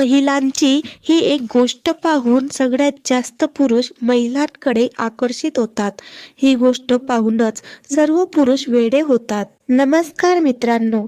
महिलांची ही एक गोष्ट पाहून सगळ्यात जास्त पुरुष महिलांकडे आकर्षित होतात. ही गोष्ट पाहूनच सर्व पुरुष वेडे होतात. नमस्कार मित्रांनो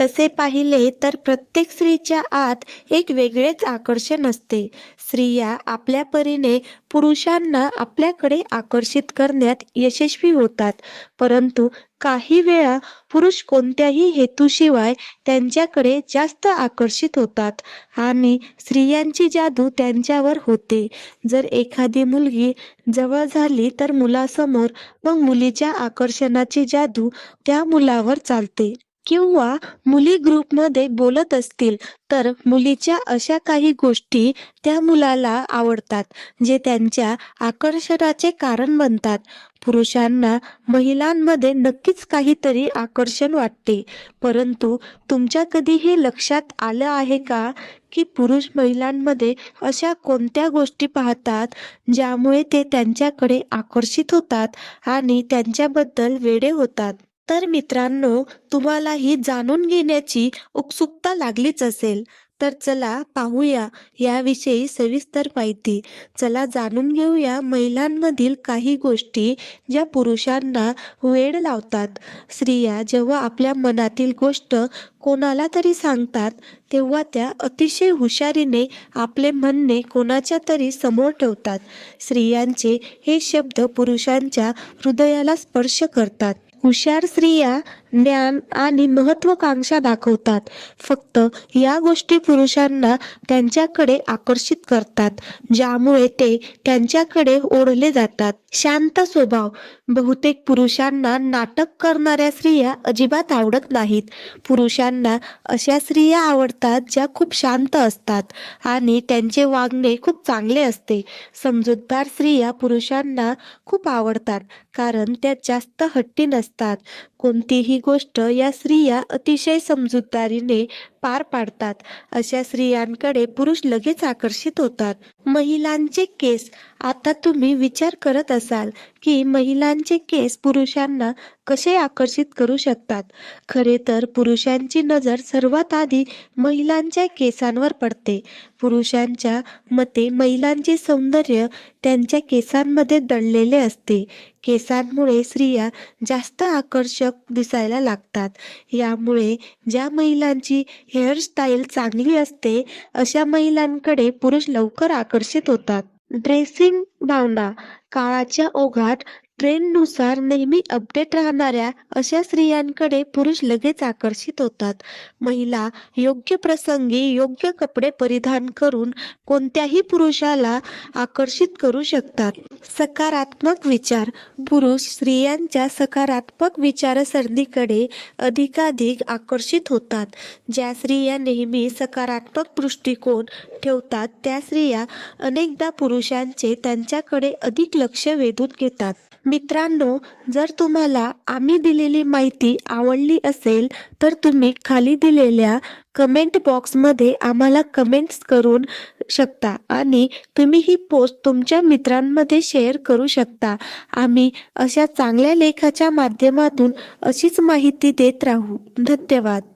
तसे पाहिले तर प्रत्येक स्त्रीच्या आत एक वेगळेच आकर्षण असते. स्त्रिया आपल्या परीने पुरुषांना आपल्याकडे आकर्षित करण्यात यशस्वी होतात. परंतु काही वेळा पुरुष कोणत्याही हेतूशिवाय त्यांच्याकडे जास्त आकर्षित होतात आणि स्त्रियांची जादू त्यांच्यावर होते. जर एखादी मुलगी जवळ झाली तर मुलासमोर मग मुलीच्या आकर्षणाची जादू त्या मुलावर चालते. किंवा मुली ग्रुपमध्ये बोलत असतील तर मुलीच्या अशा काही गोष्टी त्या मुलाला आवडतात जे त्यांच्या आकर्षणाचे कारण बनतात. पुरुषांना महिलांमध्ये नक्कीच काहीतरी आकर्षण वाटते. परंतु तुमच्या कधी हे लक्षात आलं आहे का की पुरुष महिलांमध्ये अशा कोणत्या गोष्टी पाहतात ज्यामुळे ते त्यांच्याकडे आकर्षित होतात आणि त्यांच्याबद्दल वेडे होतात? तर मित्रांनो तुम्हालाही जाणून घेण्याची उत्सुकता लागलीच असेल. तर चला पाहूया याविषयी सविस्तर माहिती. चला जाणून घेऊया महिलांमधील काही गोष्टी ज्या पुरुषांना वेड लावतात. स्त्रिया जेव्हा आपल्या मनातील गोष्ट कोणाला तरी सांगतात तेव्हा त्या अतिशय हुशारीने आपले म्हणणे कोणाच्या तरी समोर ठेवतात. स्त्रियांचे हे शब्द पुरुषांच्या हृदयाला स्पर्श करतात. हुशार स्त्रिया ज्ञान आणि महत्वाकांक्षा दाखवतात. फक्त या गोष्टी पुरुषांना त्यांच्याकडे आकर्षित करतात ज्यामुळे ते त्यांच्याकडे ओढले जातात. शांत स्वभाव. बहुतेक पुरुषांना नाटक करणाऱ्या स्त्रिया अजिबात आवडत नाहीत. पुरुषांना अशा स्त्रिया आवडतात ज्या खूप शांत असतात आणि त्यांचे वागणे खूप चांगले असते. समजूतदार स्त्रिया पुरुषांना खूप आवडतात कारण त्या जास्त हट्टी नसतात. कोणतीही गोष्ट या स्त्रिया अतिशय समजूतदारीने पार पाडतात. अशा स्त्रियांकडे पुरुष लगेच आकर्षित होतात. महिलांचे केस आता तुम्ही विचार करत असाल की महिलांचे केस पुरुषांना कसे आकर्षित करू शकतात? खरे तर पुरुषांची नजर सर्वात आधी महिलांच्या केसांवर पडते. पुरुषांच्या मते महिलांचे सौंदर्य त्यांच्या केसांमध्ये दडलेले असते. केसांमुळे स्त्रिया जास्त आकर्षक दिसायला लागतात. यामुळे ज्या महिलांची हेअरस्टाईल चांगली असते अशा महिलांकडे पुरुष लवकर आकर्षित होतात. ड्रेसिंग भावना काळाच्या ओघात ट्रेंडनुसार नेहमी अपडेट राहणाऱ्या अशा स्त्रियांकडे पुरुष लगेच आकर्षित होतात. महिला योग्य प्रसंगी योग्य कपडे परिधान करून कोणत्याही पुरुषाला आकर्षित करू शकतात. सकारात्मक विचार. पुरुष स्त्रियांच्या सकारात्मक विचारसरणीकडे अधिकाधिक आकर्षित होतात. ज्या स्त्रिया नेहमी सकारात्मक दृष्टिकोन ठेवतात त्या स्त्रिया अनेकदा पुरुषांचे त्यांच्याकडे अधिक लक्ष वेधून घेतात. मित्रांनो जर तुम्हाला आम्ही दिलेली माहिती आवडली असेल तर तुम्ही खाली दिलेल्या कमेंट बॉक्समध्ये आम्हाला कमेंट्स करून शकता आणि तुम्ही ही पोस्ट तुमच्या मित्रांमध्ये शेअर करू शकता. आम्ही अशा चांगल्या लेखाच्या माध्यमातून अशीच माहिती देत राहू. धन्यवाद.